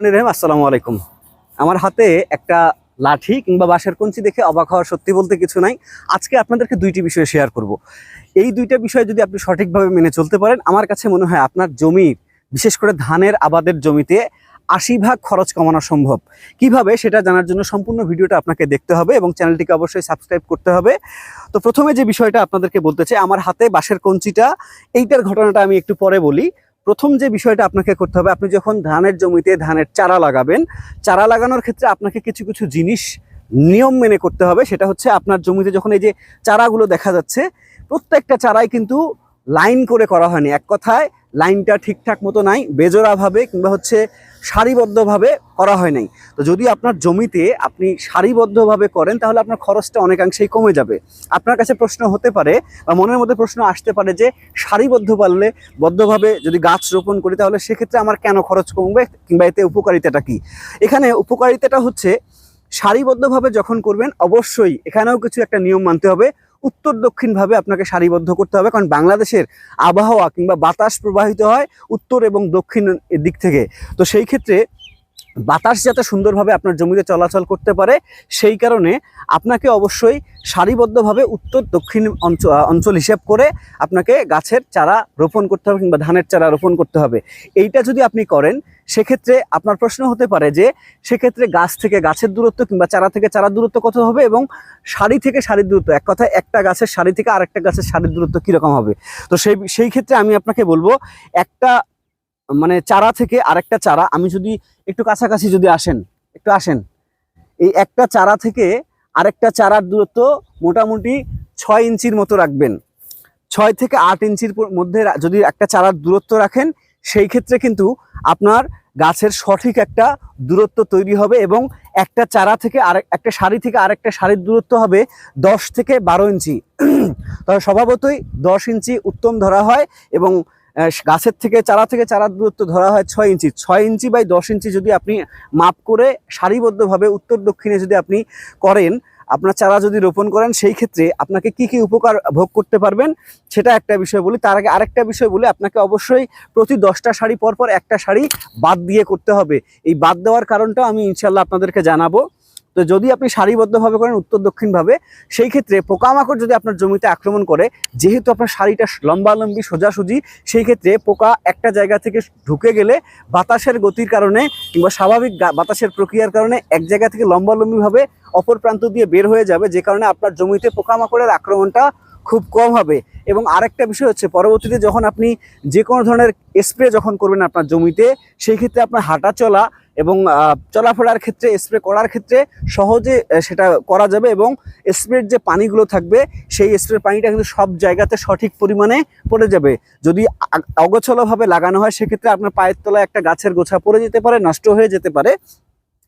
আসসালামু আলাইকুম। আমার হাতে একটা লাঠি কিংবা বাঁশের কঞ্চি দেখে অবাক হওয়ার সত্যি বলতে কিছু নাই। আজকে আপনাদেরকে দুইটি বিষয় শেয়ার করব। এই দুইটা বিষয় যদি আপনি সঠিকভাবে মেনে চলতে পারেন, আমার কাছে মনে হয় আপনার জমির, বিশেষ করে ধানের আবাদের জমিতে আশি ভাগ খরচ কমানো সম্ভব। কীভাবে সেটা জানার জন্য সম্পূর্ণ ভিডিওটা আপনাকে দেখতে হবে এবং চ্যানেলটিকে অবশ্যই সাবস্ক্রাইব করতে হবে। তো প্রথমে যে বিষয়টা আপনাদেরকে বলতে চাই, আমার হাতে বাঁশের কঞ্চিটা, এইটার ঘটনাটা আমি একটু পরে বলি। প্রথম যে বিষয়টা আপনাকে করতে হবে, আপনি যখন ধানের জমিতে ধানের চারা লাগাবেন, চারা লাগানোর ক্ষেত্রে আপনাকে কিছু কিছু জিনিস নিয়ম মেনে করতে হবে, সেটা হচ্ছে আপনার জমিতে যখন এই যে চারাগুলো দেখা যাচ্ছে, প্রত্যেকটা চারাই কিন্তু লাইন করে করা হয়নি। এক কথায় লাইনটা ঠিকঠাক মতো নাই, বেজোড়াভাবে কিংবা হচ্ছে সারিবদ্ধভাবে করা হয় নাই। তো যদি আপনার জমিতে আপনি সারিবদ্ধভাবে করেন, তাহলে আপনার খরচটা অনেকাংশেই কমে যাবে। আপনার কাছে প্রশ্ন হতে পারে বা মনের মধ্যে প্রশ্ন আসতে পারে যে, সারিবদ্ধ পারলে বদ্ধভাবে যদি গাছ রোপণ করি, তাহলে সেক্ষেত্রে আমার কেন খরচ কমবে কিংবা এতে উপকারিতাটা কি? এখানে উপকারিতাটা হচ্ছে, সারিবদ্ধভাবে যখন করবেন, অবশ্যই এখানেও কিছু একটা নিয়ম মানতে হবে। উত্তর দক্ষিণভাবে আপনাকে সারিবদ্ধ করতে হবে, কারণ বাংলাদেশের আবহাওয়া কিংবা বাতাস প্রবাহিত হয় উত্তর এবং দক্ষিণ দিক থেকে। তো সেই ক্ষেত্রে বাতাস যাতে সুন্দরভাবে আপনার জমিতে চলাচল করতে পারে, সেই কারণে আপনাকে অবশ্যই সারিবদ্ধভাবে উত্তর দক্ষিণ অঞ্চল অঞ্চল হিসেব করে আপনাকে গাছের চারা রোপণ করতে হবে কিংবা ধানের চারা রোপণ করতে হবে। এইটা যদি আপনি করেন সেক্ষেত্রে আপনার প্রশ্ন হতে পারে যে সেক্ষেত্রে গাছ থেকে গাছের দূরত্ব কিংবা চারা থেকে চারার দূরত্ব কত হবে এবং সারি থেকে সারির দূরত্ব? এক কথায় একটা গাছের সারি থেকে আরেকটা গাছের সারির দূরত্ব কীরকম হবে? তো সেই সেই ক্ষেত্রে আমি আপনাকে বলব, একটা মানে চারা থেকে আরেকটা চারা, আমি যদি একটু কাছাকাছি যদি আসেন, একটু আসেন, এই একটা চারা থেকে আরেকটা চারার দূরত্ব মোটামুটি ছয় ইঞ্চির মতো রাখবেন। ছয় থেকে আট ইঞ্চির মধ্যে যদি একটা চারার দূরত্ব রাখেন, সেই ক্ষেত্রে কিন্তু আপনার গাছের সঠিক একটা দূরত্ব তৈরি হবে এবং একটা চারা থেকে আরেক, একটা শাড়ি থেকে আরেকটা শাড়ির দূরত্ব হবে দশ থেকে বারো ইঞ্চি। তবে স্বভাবতই দশ ইঞ্চি উত্তম ধরা হয় এবং গাছের থেকে, চারা থেকে চারার দূরত্ব ধরা হয় ছয় ইঞ্চি। ছয় ইঞ্চি বাই দশ ইঞ্চি যদি আপনি মাপ করে সারিবদ্ধভাবে উত্তর দক্ষিণে যদি আপনি করেন আপনার চারা যদি রোপণ করেন, সেই ক্ষেত্রে আপনাকে কি কি উপকার ভোগ করতে পারবেন, সেটা একটা বিষয় বলি। তার আগে আরেকটা বিষয় বলি, আপনাকে অবশ্যই প্রতি দশটা শাড়ি পরপর পর একটা শাড়ি বাদ দিয়ে করতে হবে। এই বাদ দেওয়ার কারণটা আমি ইনশাল্লাহ আপনাদেরকে জানাব। তো যদি আপনি সারিবদ্ধভাবে করেন উত্তর দক্ষিণভাবে সেই ক্ষেত্রে পোকামাকড় যদি আপনার জমিতে আক্রমণ করে, যেহেতু আপনার শাড়িটা লম্বালম্বি, সোজাসুজি, সেই ক্ষেত্রে পোকা একটা জায়গা থেকে ঢুকে গেলে বাতাসের গতির কারণে কিংবা স্বাভাবিক বাতাসের প্রক্রিয়ার কারণে এক জায়গা থেকে লম্বালম্বিভাবে অপর প্রান্ত দিয়ে বের হয়ে যাবে, যে কারণে আপনার জমিতে পোকামাকড়ের আক্রমণটা খুব কম হবে। এবং আরেকটা বিষয় হচ্ছে, পরবর্তীতে যখন আপনি যে কোনো ধরনের স্প্রে যখন করবেন আপনার জমিতে, সেই ক্ষেত্রে আপনার হাঁটা চলা এবং চলাফেরার ক্ষেত্রে স্প্রে করার ক্ষেত্রে সহজে সেটা করা যাবে এবং স্প্রের যে পানিগুলো থাকবে, সেই স্প্রের পানিটা কিন্তু সব জায়গাতে সঠিক পরিমাণে পড়ে যাবে। যদি অগোছালোভাবে লাগানো হয়, সেক্ষেত্রে আপনার পায়ের তলায় একটা গাছের গোছা পড়ে যেতে পারে, নষ্ট হয়ে যেতে পারে।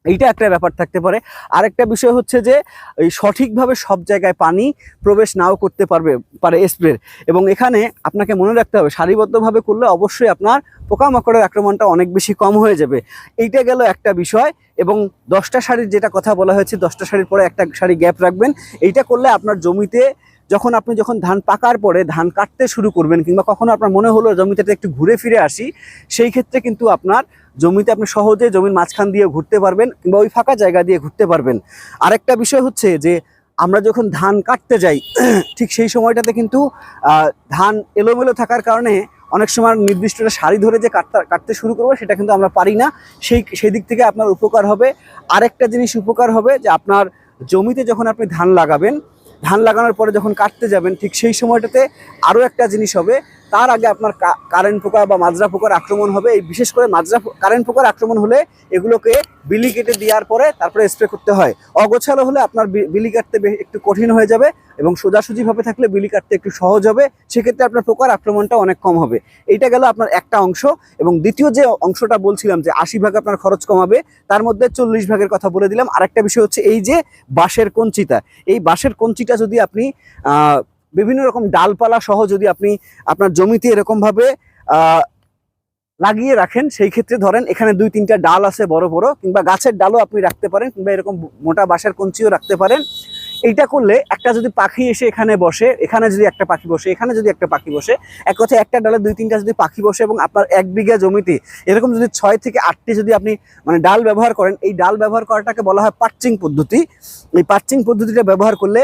এইটা একটা ব্যাপার থাকতে পারে। আরেকটা বিষয় হচ্ছে যে, এই সঠিকভাবে সব জায়গায় পানি প্রবেশ নাও করতে পারবে, পারে স্প্রের। এবং এখানে আপনাকে মনে রাখতে হবে, সারিবদ্ধভাবে করলে অবশ্যই আপনার পোকামাকড়ের আক্রমণটা অনেক বেশি কম হয়ে যাবে। এইটা গেল একটা বিষয় এবং দশটা শাড়ির যেটা কথা বলা হয়েছে, দশটা শাড়ির পরে একটা শাড়ি গ্যাপ রাখবেন। এইটা করলে আপনার জমিতে যখন আপনি যখন ধান পাকার পরে ধান কাটতে শুরু করবেন কিংবা কখনো আপনার মনে হলো জমিতে একটু ঘুরে ফিরে আসি, সেই ক্ষেত্রে কিন্তু আপনার জমিতে আপনি সহজে জমির মাঝখান দিয়ে ঘুরতে পারবেন কিংবা ওই ফাঁকা জায়গা দিয়ে ঘুরতে পারবেন। আরেকটা বিষয় হচ্ছে যে, আমরা যখন ধান কাটতে যাই, ঠিক সেই সময়টাতে কিন্তু ধান এলোমেলো থাকার কারণে অনেক সময় নির্দিষ্ট সারি ধরে যে কাটতে কাটতে শুরু করব সেটা কিন্তু আমরা পারি না। সেই সেই দিক থেকে আপনার উপকার হবে। আরেকটা জিনিস উপকার হবে যে, আপনার জমিতে যখন আপনি ধান লাগাবেন ধান লাগানোর পরে যখন কাটতে যাবেন, ঠিক সেই সময়টাতে আরও একটা জিনিস হবে। তার আগে আপনার কারেন্ট পোকা বা মাজরা পোকার আক্রমণ হবে। এই বিশেষ করে মাজরা কারেন্ট পোকার আক্রমণ হলে এগুলোকে বিলি কেটে দেওয়ার পরে তারপরে স্প্রে করতে হয়। অগোছালো হলে আপনার বিলি কাটতে একটু কঠিন হয়ে যাবে। এবং সোজাসুজিভাবে থাকলে বিলি কাটতে একটু সহজ হবে, সেক্ষেত্রে আপনার পোকার আক্রমণটা অনেক কম হবে। এইটা গেল আপনার একটা অংশ এবং দ্বিতীয় যে অংশটা বলছিলাম যে আশি ভাগ আপনার খরচ কমাবে, তার মধ্যে চল্লিশ ভাগের কথা বলে দিলাম। আরেকটা বিষয় হচ্ছে এই যে বাঁশের কঞ্চিটা, এই বাঁশের কঞ্চিটা যদি আপনি বিভিন্ন রকম ডালপালা সহ যদি আপনি আপনার জমিতে এরকমভাবে লাগিয়ে রাখেন, সেই ক্ষেত্রে ধরেন এখানে দুই তিনটা ডাল আছে বড় বড়, কিংবা গাছের ডালও আপনি রাখতে পারেন, কিংবা এরকম মোটা বাঁশের কঞ্চিও রাখতে পারেন। এইটা করলে একটা যদি পাখি এসে এখানে বসে, এখানে যদি একটা পাখি বসে, এখানে যদি একটা পাখি বসে, এক কথায় একটা ডালে দুই তিনটা যদি পাখি বসে এবং আপনার এক বিঘা জমিতে এরকম যদি ছয় থেকে আটটি যদি আপনি মানে ডাল ব্যবহার করেন, এই ডাল ব্যবহার করাটাকে বলা হয় পার্চিং পদ্ধতি। এই পার্চিং পদ্ধতিটা ব্যবহার করলে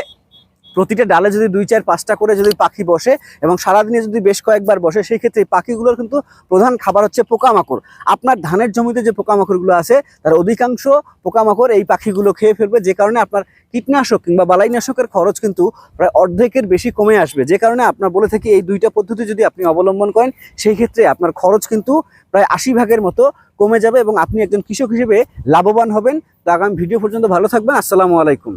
প্রতিটা ডালে যদি দুই চার, পাঁচটা করে যদি পাখি বসে এবং সারাদিনে যদি বেশ কয়েকবার বসে, সেই ক্ষেত্রে পাখিগুলোর কিন্তু প্রধান খাবার হচ্ছে পোকামাকড়। আপনার ধানের জমিতে যে পোকামাকড়গুলো আছে, তার অধিকাংশ পোকামাকড় এই পাখিগুলো খেয়ে ফেলবে, যে কারণে আপনার কীটনাশক কিংবা বালাইনাশকের খরচ কিন্তু প্রায় অর্ধেকের বেশি কমে আসবে। যে কারণে আপনার বলে থাকি এই দুইটা পদ্ধতি যদি আপনি অবলম্বন করেন, সেই ক্ষেত্রে আপনার খরচ কিন্তু প্রায় আশি ভাগের মতো কমে যাবে এবং আপনি একজন কৃষক হিসেবে লাভবান হবেন। তো আগামী ভিডিও পর্যন্ত ভালো থাকবেন। আসসালামু আলাইকুম।